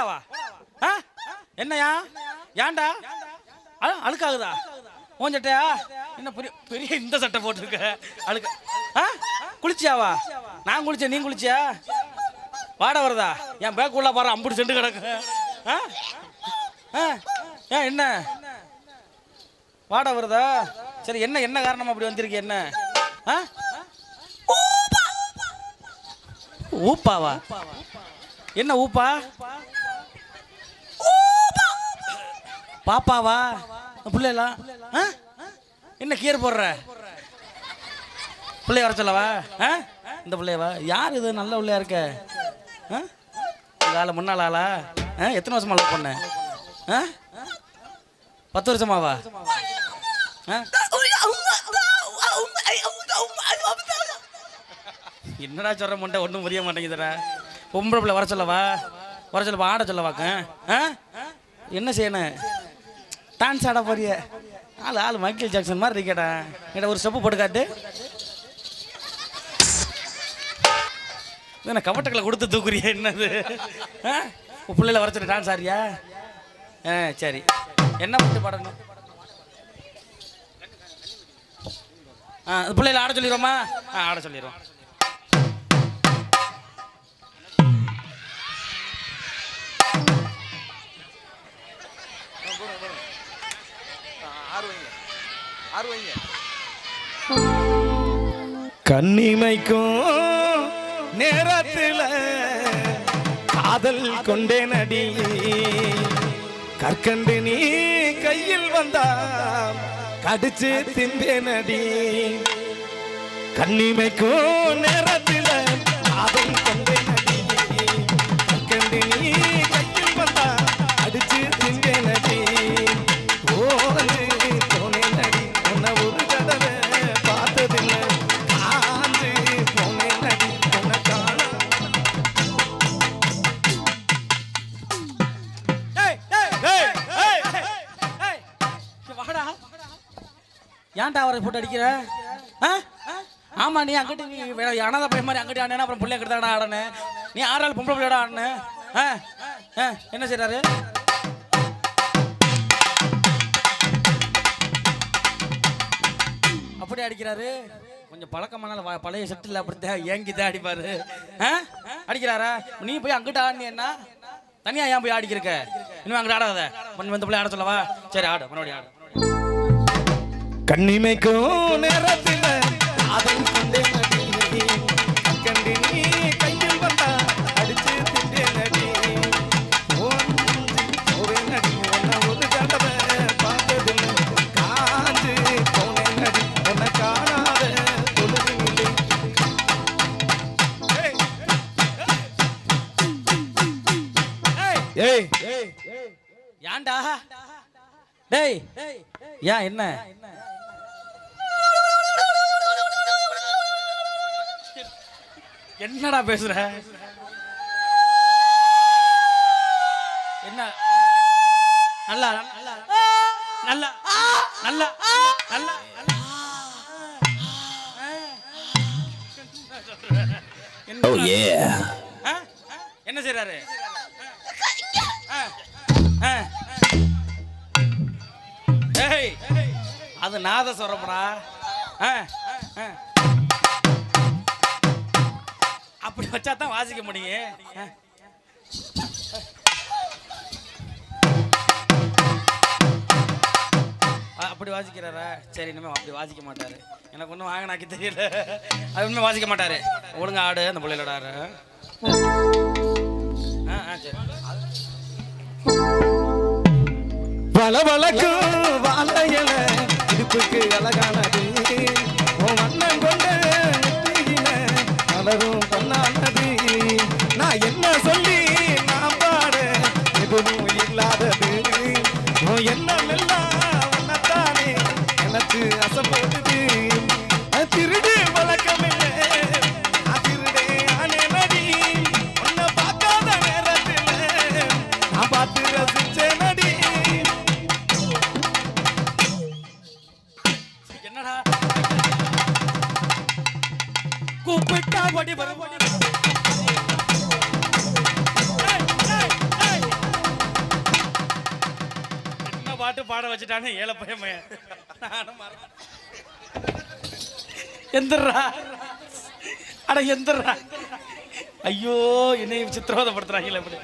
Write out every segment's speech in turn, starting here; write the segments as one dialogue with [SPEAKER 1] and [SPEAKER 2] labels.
[SPEAKER 1] போடாவா என்னையா? ஏன்டா? அழுக்காகுதா? உன் சட்டையா? என்ன பெரிய பெரிய இந்த சட்டை போட்டிருக்க? அழுக்க. ஆ? குளிச்சியாவா? நான் குளிச்சேன் நீ குளிச்சியா? வாட வருதா? என் பேக் உள்ள பாரு அம்புடி செண்டு கிடக்கு. ஆ? ஆ? ஏன் என்ன? வாட வருதா? சரி என்ன என்ன காரணம் அப்படி வந்திருக்கு என்ன? ஆ? ஊப்பாவா? என்ன ஊப்பா? பாப்பாவா? பிள்ளைலாம் ஆ? என்ன கீர் போடுற? பிள்ளைய வர சொல்லவா? ஆ? இந்த பிள்ளையவா? யார் இது? நல்ல பிள்ளையா இருக்க? ஆ? முன்னாள் ஆளா? ஆ? எத்தனை வருஷமா லவ் பண்ண? ஆ? பத்து வருஷமாவா? என்னடா சொல்ற முண்டை? ஒன்றும் புரிய மாட்டேங்குதுடா. பொம்பளை பிள்ளை வர சொல்லவா? வர சொல்லவா? ஆட சொல்லவாக்க? ஆ? என்ன செய்யணும்? டான்ஸ் ஆட போறிய. ஆள் ஆள் மைக்கேல் ஜாக்சன் மாதிரி இருக்கேடா. என்கிட்ட ஒரு ஸ்டெப்பு போட்டு காட்டு. என்ன கவட்டக்களை கொடுத்து தூக்குறிய என்னது? ஆ? உன் பிள்ளைல டான்ஸ் ஆடுறியா? ஆ சரி. என்ன பாட்டு பாடணும்? ஆ பிள்ளையில ஆட சொல்லிடுவோமா? ஆ ஆட சொல்லிடுவோம்.
[SPEAKER 2] கண்ணிமைக்கும் நேரத்தில் காதல் கொண்டே நடி கற்கண்டு நீ கையில் வந்தா கடிச்சு திம்பே நடி கண்ணிமைக்கும் நேரத்தில்
[SPEAKER 1] ஏன்டா அவரை போட்டு அடிக்கிற? ஆ? ஆமா நீ அங்கிட்டு நீ வேற பையன் மாதிரி அங்கிட்டு ஆடினா அப்புறம் பிள்ளை கிட்ட ஆடனே? நீ ஆறாள் பொம்பளை பிள்ளையோட ஆடனே? ஆ? ஆ, என்ன செய்யறாரு அப்படி அடிக்கிறாரு. கொஞ்சம் பழக்கமான பழைய செட்டில் அப்படித்தான் ஏங்கி தான் அடிப்பாரு. ஆ? அடிக்கிறாரா? நீ போய் அங்கிட்ட ஆடினா தனியா ஏன் போய் அடிக்கிறக்க இனிமே அங்கிட்ட ஆடாத. பொண்ணு வந்து பிள்ளை ஆட சொல்லவா? சரி ஆடு மறுபடியும் ஆடு.
[SPEAKER 2] கண்ணிமைக்கும் நேரத்தில் காதல் கொண்டே நடி கண்டு நீ கையில் வந்தா அடிச்சு திண்டே நடி போவே நடி உன்னை ஒரு தடவை பார்த்ததில்லை. காஞ்சு போனே நடி உன்னை காணாத தொழுதில்லை ஏய்.
[SPEAKER 1] ஏன்டா? டேய் ஏன் என்ன? என்னடா பேசுற? என்ன? நல்லா நல்லா நல்லா நல்லா நல்லா என்ன ஆ, ஆ. ஏய் அது நாத சொல்றப்படா அப்படி வச்சா தான் வாசிக்க முடியும். ஆ. அப்படி வாசிக்கிறாரா? சரி இனிமே அப்படி வாசிக்க மாட்டாரு. எனக்கு ஒன்றும் வாங்கினாக்கி தெரியல. அது உண்மை வாசிக்க மாட்டாரு. ஒழுங்கா ஆடு அந்த பிள்ளைகளோட ஆ ஆ சரி.
[SPEAKER 2] பல வாழையில என்ன
[SPEAKER 1] பாட்டு பாட வச்சுட்டானே ஏழை பையன் எந்திரா. அட எந்திரா. ஐயோ என்னை சித்திரவதப்படுத்துறாங்களே இப்படி.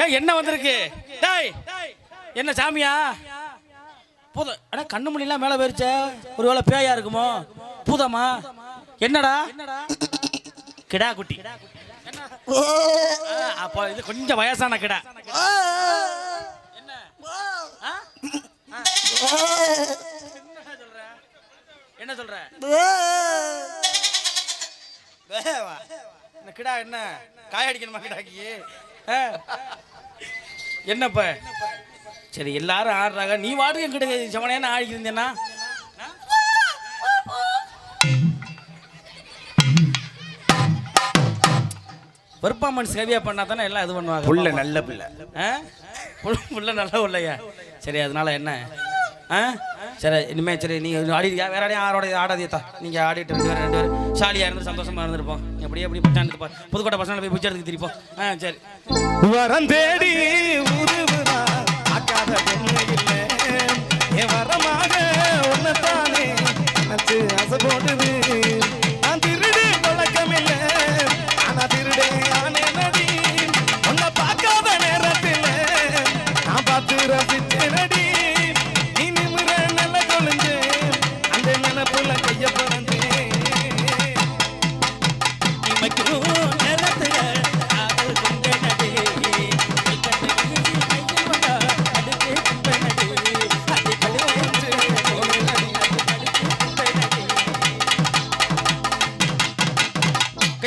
[SPEAKER 1] ஏன் என்ன வந்திருக்கு? டேய் என்ன சாமியா? பூத அடா கண்ணு மணிலாம் மேலே போயிருச்ச. ஒருவேளை பேயா இருக்குமோ? பூதமா? என்னடா? கிடா குட்டி. அப்போ இது கொஞ்சம் வயசான கிடா. என்ன? சொல்ற? என்ன சொல்ற? வேவா. இந்த கிடா என்ன? காய அடிக்கணுமா கிடாக்கி? ஆ? என்னப்ப? சரி எல்லாரும் ஆடுறாங்க. நீ வாடுங்க கிட்ட செவனேன்னு ஆடிக்கிருந்தேன்னா பெர்ஃபார்மன்ஸ் ஹெவியாக பண்ணா தானே எல்லாம் இது பண்ணுவாங்க.
[SPEAKER 2] புள்ள நல்ல பிள்ளை.
[SPEAKER 1] ஆ? புள்ள- நல்ல உள்ளையா? சரி அதனால என்ன? ஆ? சரி இனிமே சரி நீங்கள் ஆடி வேற யாரையும் ஆரோட ஆடாதீத்தா நீங்கள் ஆடிட்டு ரெண்டு பேரும் ரெண்டு பேரும். ஜாலியாக இருந்து சந்தோஷமா இருந்திருப்போம். எப்படியே எப்படி பச்சாண்டு புதுக்கோட்டை பசங்களை போய் பிச்சை எடுத்து திரிப்போம். ஆ சரி.
[SPEAKER 2] வரம் தேடி